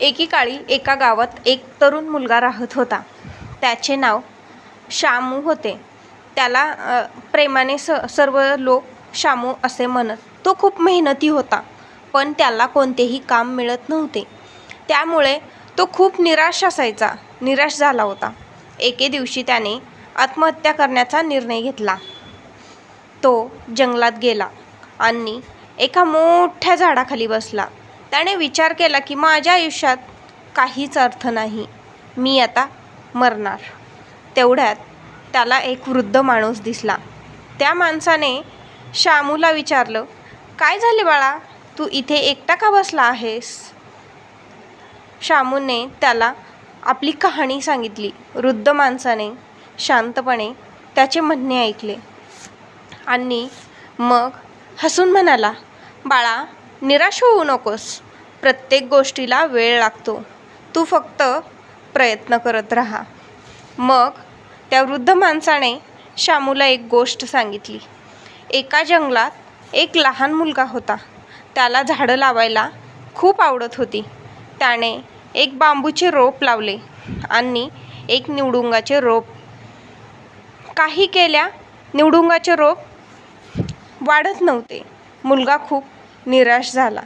एकेकाळी एका गावात एक तरुण मुलगा राहत होता. त्याचे नाव शामू होते. त्याला प्रेमाने स सर्व लोक शामू असे म्हणत तो खूप मेहनती होता पण त्याला कोणतेही काम मिळत नव्हते. त्यामुळे तो खूप निराश असायचा निराश झाला होता. एके दिवशी त्याने आत्महत्या करण्याचा निर्णय घेतला. तो जंगलात गेला आणि एका मोठ्या झाडाखाली बसला. त्याने विचार केला की माझ्या आयुष्यात काहीच अर्थ नाही. मी आता मरणार. तेवढ्यात त्याला एक वृद्ध माणूस दिसला. त्या माणसाने श्यामूला विचारलं काय झाले बाळा? तू इथे एकटा का बसला आहेस? श्यामूने त्याला आपली कहाणी सांगितली. वृद्ध माणसाने शांतपणे त्याचे म्हणणे ऐकले. आणि मग हसून म्हणाला बाळा निराश होऊ नकोस. प्रत्येक गोष्टीला वेळ लागतो. तू फक्त प्रयत्न करत राहा. मग त्या वृद्ध माणसाने शामूला एक गोष्ट सांगितली. एका जंगलात एक लहान मुलगा होता. त्याला झाडं लावायला खूप आवडत होती. त्याने एक बांबूचे रोप लावले आणि एक निवडुंगाचे रोप. काही केल्या निवडुंगाचे रोप वाढत नव्हते. मुलगा खूप निराश झाला.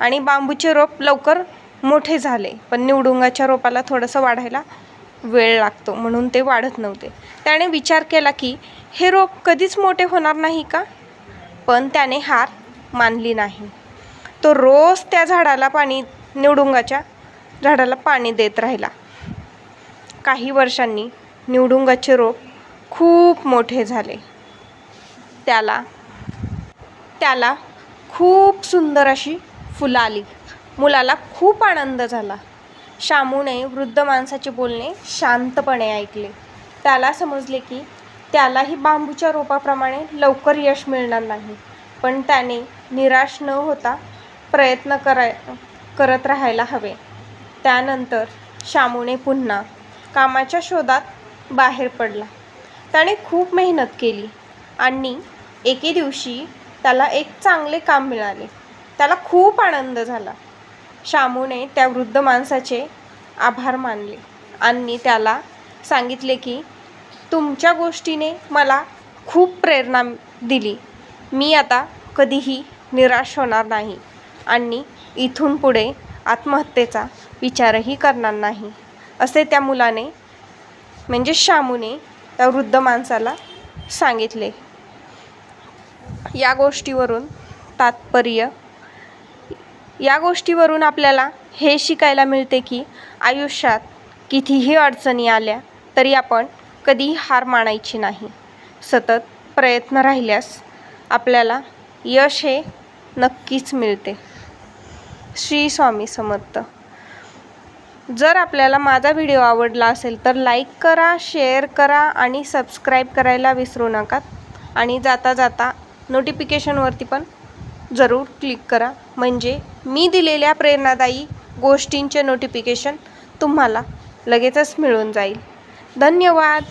आणि बांबूचे रोप लवकर मोठे झाले पण निवडुंगाच्या रोपाला थोडंसं वाढायला वेळ लागतो म्हणून ते वाढत नव्हते. त्याने विचार केला की हे रोप कधीच मोठे होणार नाही का? पण त्याने हार मानली नाही. तो रोज त्या झाडाला पाणी निवडुंगाच्या झाडाला पाणी देत राहिला. काही वर्षांनी निवडुंगाचे रोप खूप मोठे झाले. त्याला त्याला खूप सुंदर अशी फुलं आली मुलाला खूप आनंद झाला. शामूने वृद्ध माणसाचे बोलणे शांतपणे ऐकले. त्याला समजले की त्यालाही बांबूच्या रोपाप्रमाणे लवकर यश मिळणार नाही. पण त्याने निराश न होता प्रयत्न कराय करत राहायला हवे. त्यानंतर शामूने पुन्हा कामाच्या शोधात बाहेर पडला. त्याने खूप मेहनत केली आणि एके दिवशी त्याला एक चांगले काम मिळाले. त्याला खूप आनंद झाला. शामूने त्या वृद्ध माणसाचे आभार मानले. आणि त्याला सांगितले की तुमच्या गोष्टीने मला खूप प्रेरणा दिली. मी आता कधीही निराश होणार नाही. आणि इथून पुढे आत्महत्येचा विचारही करणार नाही. असे त्या मुलाने म्हणजे शामूने त्या वृद्ध माणसाला सांगितले. या गोष्टीवरून तात्पर्य. या गोष्टीवरून आपल्याला हे शिकायला मिळते की आयुष्यात कितीही अडचणी आल्या तरी आपण कधीही हार मानायची नाही. सतत प्रयत्न राहिल्यास आपल्याला यश हे नक्कीच मिळते. श्री स्वामी समर्थ. जर आपल्याला माझा व्हिडिओ आवडला असेल तर लाईक करा शेअर करा आणि सबस्क्राईब करायला विसरू नका. आणि जाता जाता नोटिफिकेशनवरती पण जरूर क्लिक करा. म्हणजे मी दिलेल्या प्रेरणादायी गोष्टींचे नोटिफिकेशन तुम्हाला लगेचच मिळून जाईल. धन्यवाद.